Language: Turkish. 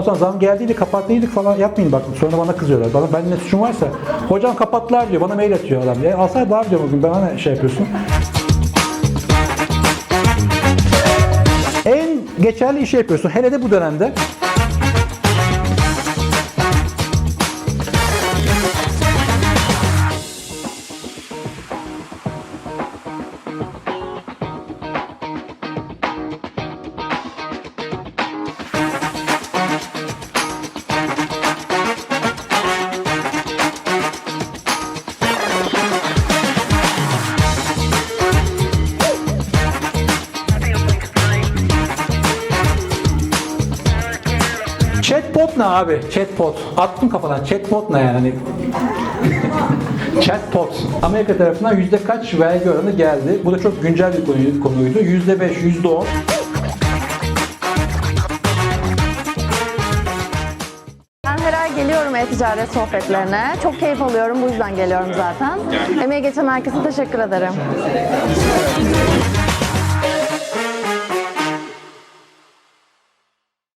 sonra zam geldiydi kapattıydık falan yapmayın bak sonra bana kızıyorlar. Bana ben ne suçum varsa hocam kapattılar diyor bana mail atıyor adam. E, alsaydı abi diyorum bugün bana ne şey yapıyorsun. En geçerli işi yapıyorsun. Hele de bu dönemde. Chatbot ne abi? Chatbot. Attım kafadan. Chatbot ne yani? Chatbot. Amerika tarafından yüzde kaç vergi oranı geldi? Bu da çok güncel bir konuydu. konuydu. Yüzde beş, yüzde on. Ben her ay geliyorum e-ticaret sohbetlerine. Çok keyif alıyorum. Bu yüzden geliyorum zaten. Emeği geçen herkese teşekkür ederim.